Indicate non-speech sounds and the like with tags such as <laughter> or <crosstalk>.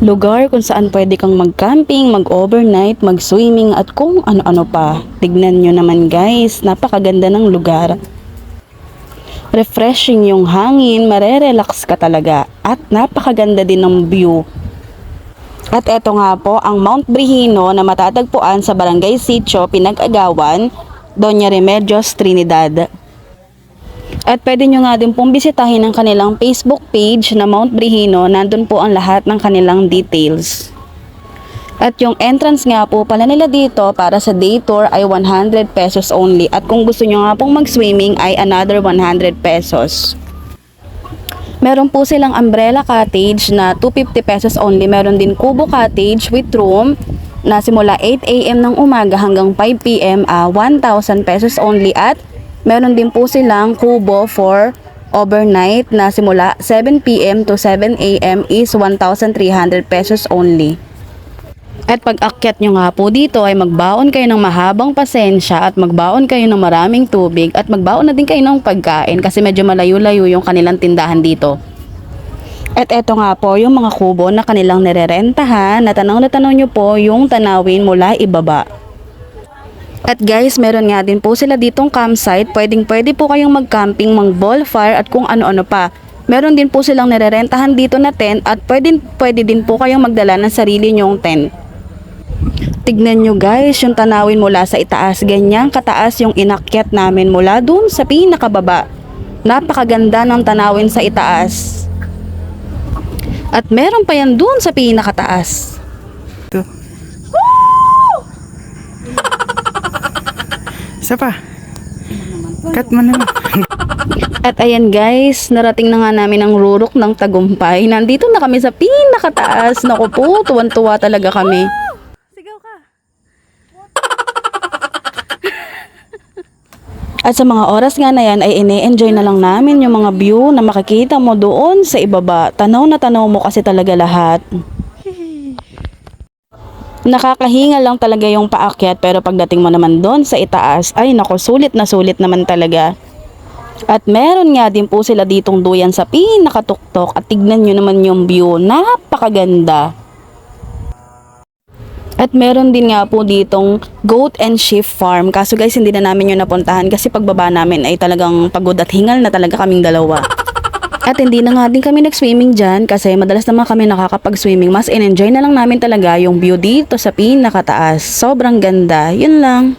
Lugar kung saan pwede kang mag-camping, mag-overnight, mag-swimming at kung ano-ano pa. Tignan nyo naman guys, napakaganda ng lugar. Refreshing yung hangin, marerelax ka talaga at napakaganda din ng view. At eto nga po ang Mount Brihino na matatagpuan sa Barangay Sitio, Pinag-Agawan, Doña Remedios, Trinidad. At pwede nyo nga din pong bisitahin ang kanilang Facebook page na Mount Brihino. Nandun po ang lahat ng kanilang details. At yung entrance nga po pala nila dito para sa day tour ay 100 pesos only. At kung gusto nyo nga pong mag-swimming ay another 100 pesos. Meron po silang umbrella cottage na 250 pesos only. Meron din kubo cottage with room na simula 8 a.m. ng umaga hanggang 5 p.m. ah, 1,000 pesos only. At meron din po silang kubo for overnight na simula 7 p.m. to 7 a.m. is 1,300 pesos only. At pag akyat nyo nga po dito ay magbaon kayo ng mahabang pasensya at magbaon kayo ng maraming tubig at magbaon na din kayo ng pagkain kasi medyo malayo-layo yung kanilang tindahan dito. At eto nga po yung mga kubo na kanilang nirerentahan na tanaw na tanaw nyo po yung tanawin mula ibaba. At guys, meron nga din po sila ditong campsite. Pwedeng pwede po kayong mag-camping, mag-bonfire at kung ano-ano pa. Meron din po silang nirerentahan dito na tent at pwede, pwede din po kayong magdala ng sarili nyong tent. Tignan nyo guys, yung tanawin mula sa itaas. Ganyan kataas yung inakyat namin mula dun sa pinakababa. Napakaganda ng tanawin sa itaas. At meron pa yan dun sa pinakataas. Ito. Isa pa. Cut mo naman. <laughs> At ayan guys, narating na nga namin ang rurok ng tagumpay. Nandito na kami sa pinakataas. Naku po, tuwan-tuwa talaga kami. Sigaw ka. At sa mga oras nga na yan ay ine-enjoy na lang namin yung mga view na makikita mo doon sa ibaba. Tanaw na tanaw mo kasi talaga lahat. Nakakahinga lang talaga yung paakyat pero pagdating mo naman doon sa itaas ay nako sulit na sulit naman talaga. At meron nga din po sila ditong duyan sa pinakatuktok at tignan nyo naman yung view. Napakaganda. At meron din nga po ditong goat and sheep farm. Kaso guys, hindi na namin yun napuntahan kasi pagbaba namin ay talagang pagod at hingal na talaga kaming dalawa. At hindi na nga din kami nag-swimming dyan kasi madalas naman kami nakakapag-swimming. Mas in-enjoy na lang namin talaga yung view dito sa pinakataas. Sobrang ganda. Yun lang.